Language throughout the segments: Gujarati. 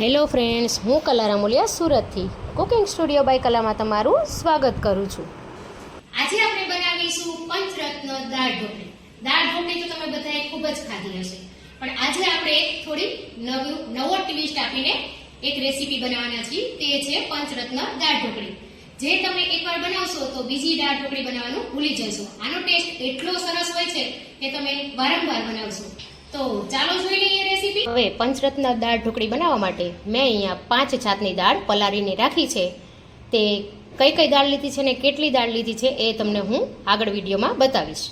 હેલો ફ્રેન્ડ્સ, હું કલા રામોલિયા સુરતથી. કુકિંગ સ્ટુડિયો બાય કલામાં તમારું સ્વાગત કરું છું. આજે આપણે બનાવીશું પંચરત્ન દાળ ઢોકળી. દાળ ઢોકળી તો તમે બધાએ ખૂબ જ ખાધી હશે. પણ આજે આપણે થોડી નવું, નવો ટ્વિસ્ટ આપીને એક રેસીપી બનાવવાના છીએ. તે છે પંચરત્ન દાળ ઢોકળી. જે તમે એકવાર બનાવશો તો બીજી દાળ ઢોકળી બનાવવાનું ભૂલી જશો. આનો ટેસ્ટ એટલો સરસ હોય છે કે તમે વારંવાર બનાવશો. હવે પંચરત્ન દાળ ઢોકળી બનાવવા માટે મેં અહીંયા પાંચ જાતની દાળ પલાળીને રાખી છે. તે કઈ કઈ દાળ લીધી છે ને કેટલી દાળ લીધી છે એ તમને હું આગળ વિડીયોમાં બતાવીશ.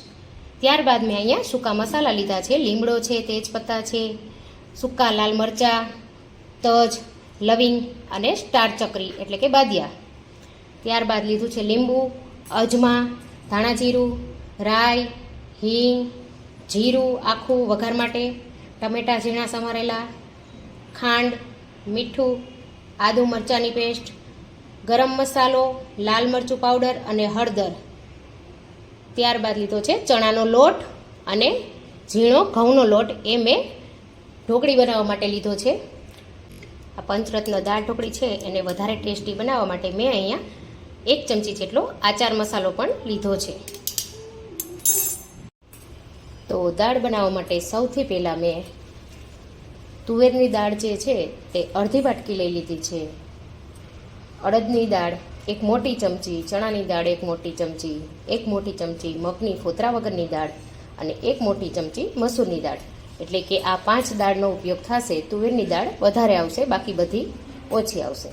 ત્યારબાદ મેં અહીંયા સૂકા મસાલા લીધા છે. લીમડો છે, તેજપત્તા છે, સૂકા લાલ મરચાં, તજ, લવિંગ અને સ્ટાર ચકરી એટલે કે બાદિયા. ત્યારબાદ લીધું છે લીંબુ, અજમા, ધાણા જીરું, રાઈ, હિંગ જીરું, આખું વઘાર માટે, ટમેટાં ઝીણા સમારેલા, ખાંડ, મીઠું, આદુ મરચાંની પેસ્ટ, ગરમ મસાલો, લાલ મરચું પાવડર અને હળદર. ત્યારબાદ લીધો છે ચણાનો લોટ અને ઝીણો ઘઉંનો લોટ. એ મેં ઢોકળી બનાવવા માટે લીધો છે. આ પંચરત્ન દાળ ઢોકળી છે, એને વધારે ટેસ્ટી બનાવવા માટે મેં અહીંયા એક ચમચી જેટલો આચાર મસાલો પણ લીધો છે. તો દાળ બનાવવા માટે સૌથી પહેલાં મેં તુવેરની દાળ જે છે તે અડધી વાટકી લઈ લીધી છે. અડદની દાળ એક મોટી ચમચી, ચણાની દાળ એક મોટી ચમચી, એક મોટી ચમચી મગની ફોતરા વગરની દાળ અને એક મોટી ચમચી મસૂરની દાળ. એટલે કે આ પાંચ દાળનો ઉપયોગ થશે, તુવેરની દાળ વધારે આવશે, બાકી બધી ઓછી આવશે.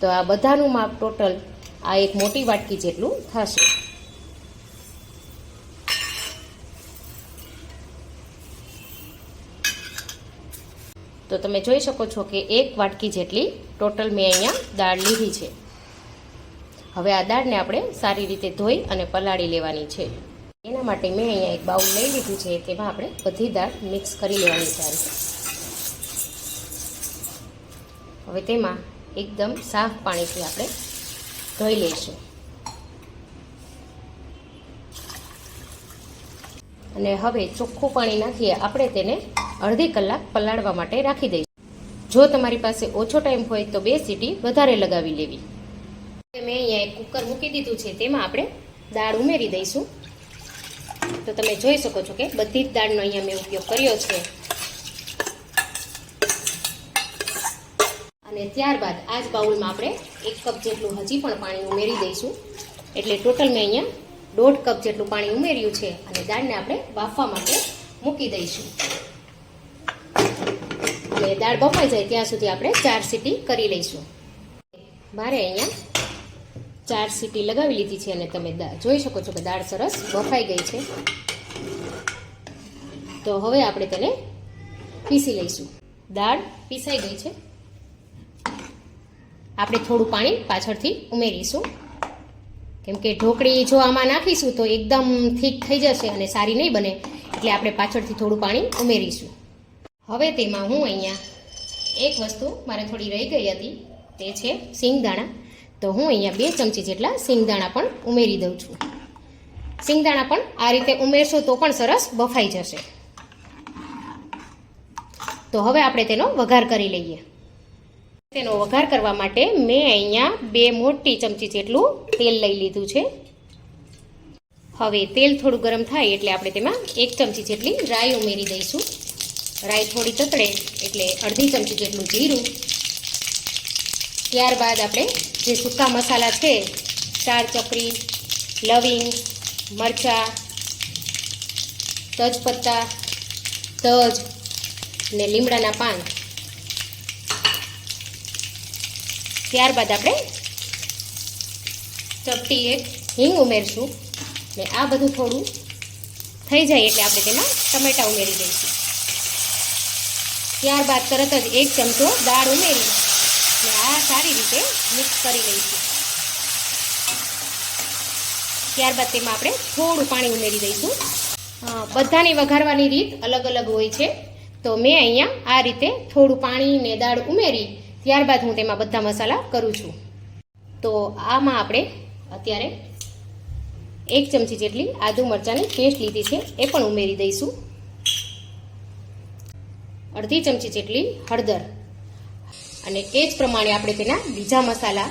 તો આ બધાનું માપ ટોટલ આ એક મોટી વાટકી જેટલું થશે. તો તમે જોઈ શકો છો કે એક વાટકી જેટલી ટોટલ મેં અહીંયા દાળ લીધી છે. હવે આ દાળને આપણે સારી રીતે ધોઈ અને પલાળી લેવાની છે. એના માટે મેં અહીંયા એક બાઉલ લઈ લીધું છે, તેમાં આપણે બધી દાળ મિક્સ કરી લેવાની છે હવે તેમાં એકદમ સાફ પાણીથી આપણે ધોઈ લઈશું. અને હવે ચોખ્ખું પાણી નાખીએ, આપણે તેને અડધી કલાક પલાળવા માટે રાખી દઈશું. જો તમારી પાસે ઓછો ટાઈમ હોય તો બે સીટી વધારે લગાવી લેવી. મેં અહીંયા એક કુકર મૂકી દીધું છે, તેમાં આપણે દાળ ઉમેરી દઈશું. તો તમે જોઈ શકો છો કે બધી જ દાળનો અહીંયા મેં ઉપયોગ કર્યો છે. અને ત્યારબાદ આ જ બાઉલમાં આપણે એક કપ જેટલું હજી પણ પાણી ઉમેરી દઈશું. એટલે ટોટલ મેં અહીંયા દોઢ કપ જેટલું પાણી ઉમેર્યું છે અને દાળને આપણે બાફવા માટે મૂકી દઈશું. અને દાળ બફાઈ જાય ત્યાં સુધી આપણે ચાર સીટી કરી લઈશું. મારે અહીંયા ચાર સીટી લગાવી લીધી છે અને તમે જોઈ શકો છો કે દાળ સરસ બફાઈ ગઈ છે. તો હવે આપણે તેને પીસી લઈશું. દાળ પીસાઈ ગઈ છે. આપણે થોડું પાણી પાછળથી ઉમેરીશું. કેમ કે ઢોકળી જો આમાં નાખીશું તો એકદમ થીક થઈ જશે અને સારી નહીં બને. એટલે આપણે પાછળથી થોડું પાણી ઉમેરીશું. હવે તેમાં હું અહીંયા એક વસ્તુ મારે થોડી રહી ગઈ હતી, તે છે સિંગદાણા. તો હું અહીંયા બે ચમચી જેટલા સિંગદાણા પણ ઉમેરી દઉં છું. સિંગદાણા પણ આ રીતે ઉમેરશો તો પણ સરસ બફાઈ જશે. તો હવે આપણે તેનો વઘાર કરી લઈએ. તેનો વઘાર કરવા માટે મેં અહીંયા બે મોટી ચમચી જેટલું તેલ લઈ લીધું છે. હવે તેલ થોડું ગરમ થાય એટલે આપણે તેમાં એક ચમચી જેટલી રાઈ ઉમેરી દઈશું. રાઈ થોડી તતડે એટલે અડધી ચમચી જેટલું જીરું. ત્યારબાદ આપણે જે સૂકા મસાલા છે, ચાર ચપરી લવિંગ, મરચાં, તજપત્તા, તજ ને લીમડાના પાન. ત્યારબાદ આપણે ચપટી એક હિંગ ઉમેરશું ને આ બધું થોડું થઈ જાય એટલે આપણે તેમાં ટમેટા ઉમેરી દઈશું. ત્યારબાદ તરત જ એક ચમચો દાળ ઉમેરી ને આ સારી રીતે મિક્સ કરી લઈશું. ત્યારબાદ તેમાં આપણે થોડું પાણી ઉમેરી દઈશું. બધાની વઘારવાની રીત અલગ અલગ હોય છે. તો મેં અહીંયા આ રીતે થોડું પાણી ને દાળ ઉમેરી ત્યારબાદ હું તેમાં બધા મસાલા કરું છું. તો આમાં આપણે અત્યારે એક ચમચી જેટલી આદુ મરચાંની પેસ્ટ લીધી છે, એ પણ ઉમેરી દઈશું. અડધી ચમચી જેટલી હળદર. અને એ જ પ્રમાણે આપણે તેના બીજા મસાલા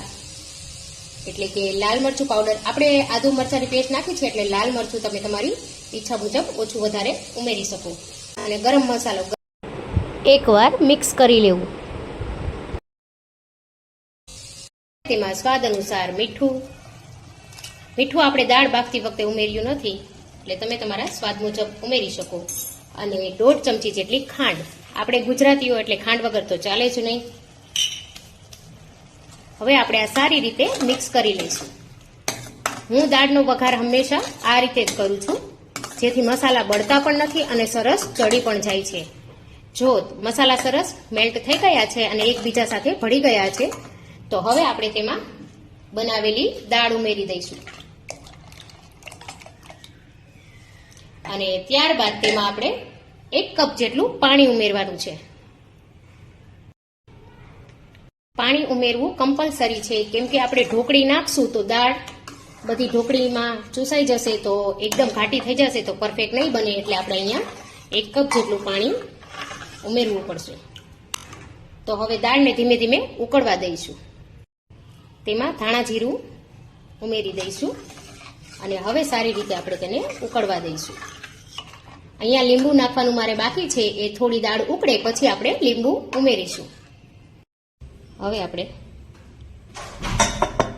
એટલે કે લાલ મરચું પાવડર. આપણે આદુ મરચાંની પેસ્ટ નાખી છે એટલે લાલ મરચું તમે તમારી ઈચ્છા મુજબ ઓછું વધારે ઉમેરી શકો. અને ગરમ મસાલો એકવાર મિક્સ કરી લેવું. તેમાં સ્વાદ અનુસાર મીઠું મીઠું આપણે દાળ બાફતી વખતે ઉમેર્યું નથી એટલે તમે તમારા સ્વાદ મુજબ ઉમેરી શકો. અને દોઢ ચમચી જેટલી ખાંડ. આપણે ગુજરાતીઓ એટલે ખાંડ વગર તો ચાલે જ નહીં. હવે આપણે આ સારી રીતે મિક્સ કરી લઈશું. હું દાળનો વઘાર હંમેશા આ રીતે જ કરું છું. જેથી મસાલા બળતા પણ નથી અને સરસ ચડી પણ જાય છે. જો મસાલા સરસ મેલ્ટ થઈ ગયા છે અને એકબીજા સાથે ભળી ગયા છે, તો હવે આપણે તેમાં બનાવેલી દાળ ઉમેરી દઈશું. અને ત્યારબાદ તેમાં આપણે એક કપ જેટલું પાણી ઉમેરવાનું છે. પાણી ઉમેરવું કમ્પલસરી છે. કેમ કે આપણે ઢોકળી નાખશું તો દાળ બધી ઢોકળીમાં ચૂસાઈ જશે તો એકદમ ઘાટી થઈ જશે તો પરફેક્ટ નહીં બને એટલે આપણે અહીંયા એક કપ જેટલું પાણી ઉમેરવું પડશે. તો હવે દાળને ધીમે ધીમે ઉકળવા દઈશું. તેમાં ધાણા જીરું ઉમેરી દઈશું. અને હવે સારી રીતે આપણે તેને ઉકળવા દઈશું. અહીંયા લીંબુ નાખવાનું મારે બાકી છે, એ થોડી દાળ ઉકળે, પછી આપણે લીંબુ ઉમેરીશું. હવે આપણે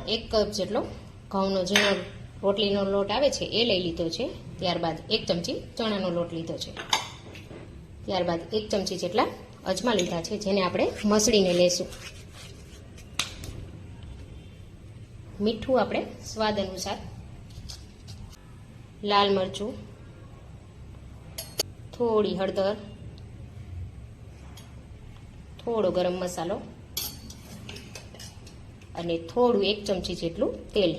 એક કપ જેટલો ઘઉંનો ઝીણો રોટલીનો લોટ આવે છે, એ લઈ લીધો છે. ત્યારબાદ એક ચમચી ચણાનો લોટ લીધો છે. ત્યારબાદ એક ચમચી જેટલા અજમા લીધા છે, જેને આપણે મસળીને લેશું. મીઠું આપણે સ્વાદ અનુસાર લાલ મરચું થોડી હળદર, થોડો ગરમ મસાલો અને થોડું એક ચમચી જેટલું તેલ.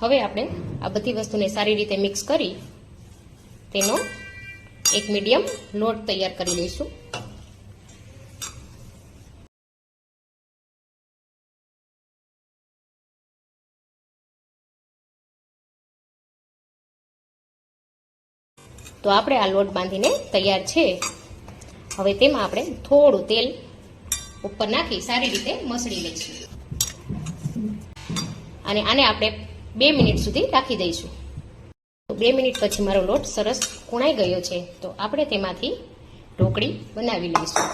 હવે આપણે આ બધી વસ્તુને સારી રીતે મિક્સ કરી તેનો એક મીડિયમ લોટ તૈયાર કરી લઈશું. તો આપણે આ લોટ બાંધીને તૈયાર છે. હવે તેમાં આપણે થોડું તેલ ઉપર નાખી સારી રીતે મસળી લઈશું. અને આને આપણે બે મિનિટ સુધી રાખી દઈશું. તો બે મિનિટ પછી મારો લોટ સરસ કુણાઈ ગયો છે. તો આપણે તેમાંથી ઢોકળી બનાવી લઈશું.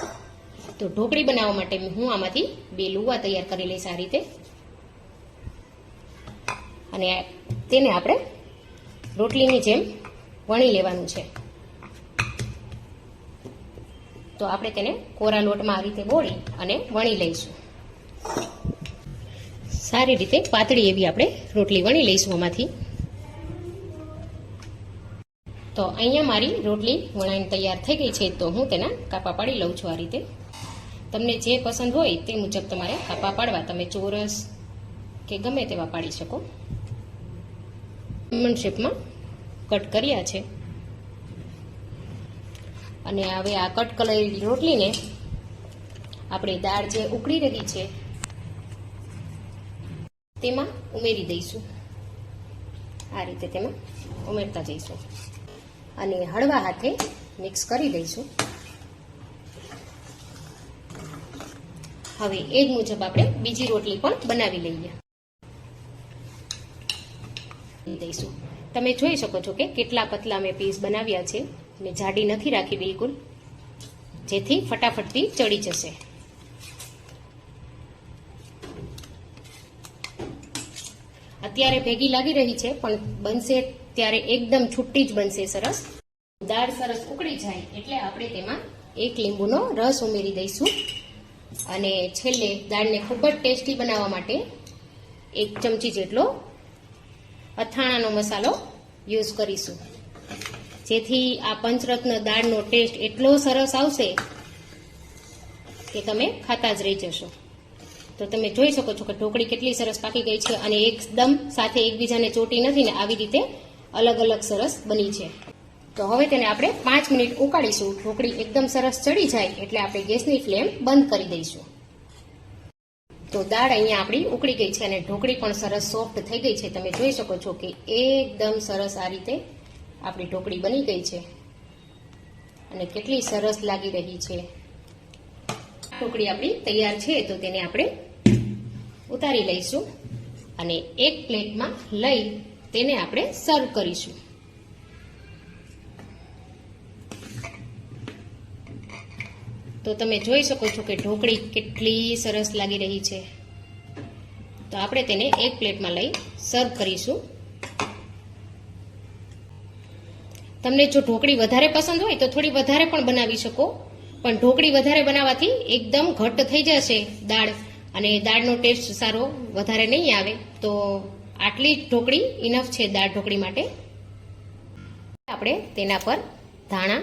તો ઢોકળી બનાવવા માટે હું આમાંથી બે લુવા તૈયાર કરી લઈશ આ રીતે. અને તેને આપણે રોટલીની જેમ વણી લેવાનું છે. તો આપણે તેને કોરા લોટમાં આવી રીતે બોળી અને વણી લઈશું. સારી રીતે પાતળી એવી આપણે રોટલી વણી લઈશું આમાંથી. તો અહીંયા મારી રોટલી વણાઈને તૈયાર થઈ ગઈ છે, તો હું તેના કાપા પાડી લઉં છું આ રીતે. તમને જે પસંદ હોય તે મુજબ તમારે કાપા પાડવા. તમે ચોરસ કે ગમે તેવા પાડી શકો. શેપમાં કટ કર્યા છે. અને હવે આ કટ કરેલી રોટલીને આપણે દાળ જે ઉકળી રહી છે, તેમાં ઉમેરી દઈશું. આ રીતે તેમાં ઉમેરતા જઈશું. અને હળવા હાથે મિક્સ કરી દઈશું. હવે એ જ મુજબ આપણે બીજી રોટલી પણ બનાવી લઈએ. દઈશું. તમે જોઈ શકો છો કે કેટલા પતલા મેં પીસ બનાવ્યા છે મેં જાડી નથી રાખી બિલકુલ. જેથી ફટાફટથી ચડી જશે. અત્યારે ભેગી લાગી રહી છે, પણ બનશે ત્યારે એકદમ છુટ્ટી જ બનશે સરસ. દાળ સરસ ઉકળી જાય એટલે આપણે તેમાં એક લીંબુનો રસ ઉમેરી દઈશું. અને છેલ્લે દાળને ખૂબ જ ટેસ્ટી બનાવવા માટે એક ચમચી જેટલો અથાણાનો મસાલો યુઝ કરીશું. જેથી આ પંચરત્ન દાળનો ટેસ્ટ એટલો સરસ આવશે કે તમે ખાતા જ રહી જશો. તો તમે જોઈ શકો છો કે ઢોકળી કેટલી સરસ પાકી ગઈ છે અને એકદમ સાથે એકબીજાને ચોટી નથી ને આવી રીતે અલગ અલગ સરસ બની છે. તો હવે તેને આપણે પાંચ મિનિટ ઉકાળીશું. ઢોકળી એકદમ સરસ ચડી જાય એટલે આપણે ગેસની ફ્લેમ બંધ કરી દઈશું. તો દાળ અહીંયા આપણી ઉકળી ગઈ છે અને ઢોકળી પણ સરસ સોફ્ટ થઈ ગઈ છે. તમે જોઈ શકો છો કે એકદમ સરસ આ રીતે આપણી ઢોકળી બની ગઈ છે અને કેટલી સરસ લાગી રહી છે. ઢોકળી આપણી તૈયાર છે તો તેને આપણે ઉતારી લઈશું અને એક પ્લેટમાં લઈ તેને આપણે સર્વ કરીશું. તો તમે જોઈ શકો છો કે ઢોકળી કેટલી સરસ લાગી રહી છે. તો આપણે તેને એક પ્લેટમાં લઈ સર્વ કરીશું. તમને જો ઢોકળી વધારે પસંદ હોય તો થોડી વધારે પણ બનાવી શકો, પણ ઢોકળી વધારે બનાવવાથી એકદમ ઘટ્ટ થઈ જશે દાળ અને દાળનો ટેસ્ટ સારો વધારે નહીં આવે. તો આટલી જ ઢોકળી ઇનફ છે દાળ ઢોકળી માટે. આપણે તેના પર ધાણા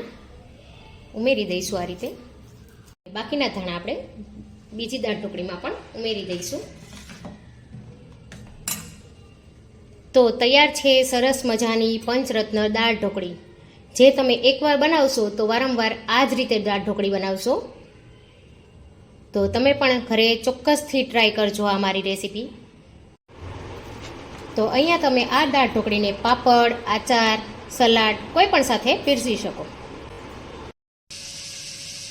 ઉમેરી દઈશું આ રીતે. બાકીના ધાણા આપણે બીજી દાળ ઢોકળીમાં પણ ઉમેરી દઈશું. તો તૈયાર છે સરસ મજાની પંચરત્ન દાળ ઢોકળી. જે તમે એકવાર બનાવશો તો વારંવાર આ જ રીતે દાળ ઢોકળી બનાવશો. તો તમે પણ ઘરે ચોક્કસથી ટ્રાય કરજો આ મારી રેસીપી તો અહીંયા તમે આ દાળ ઢોકળીને પાપડ, આચાર, સલાડ કોઈ પણ સાથે પીરસી શકો.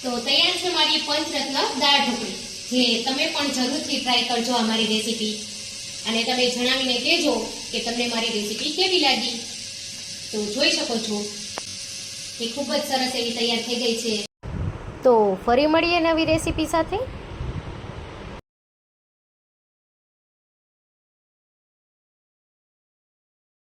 તો તૈયાર છે મારી પંચરત્ન દાળ ઢોકળી. જે તમે પણ જરૂરથી ટ્રાય કરજો આ મારી રેસીપી અને તમે જણાવીને કહેજો કે તમને મારી રેસીપી કેવી લાગી. તો જોઈ શકો છો કે ખૂબ જ સરસ એવી તૈયાર થઈ ગઈ છે. તો ફરી મળીએ નવી રેસીપી સાથે.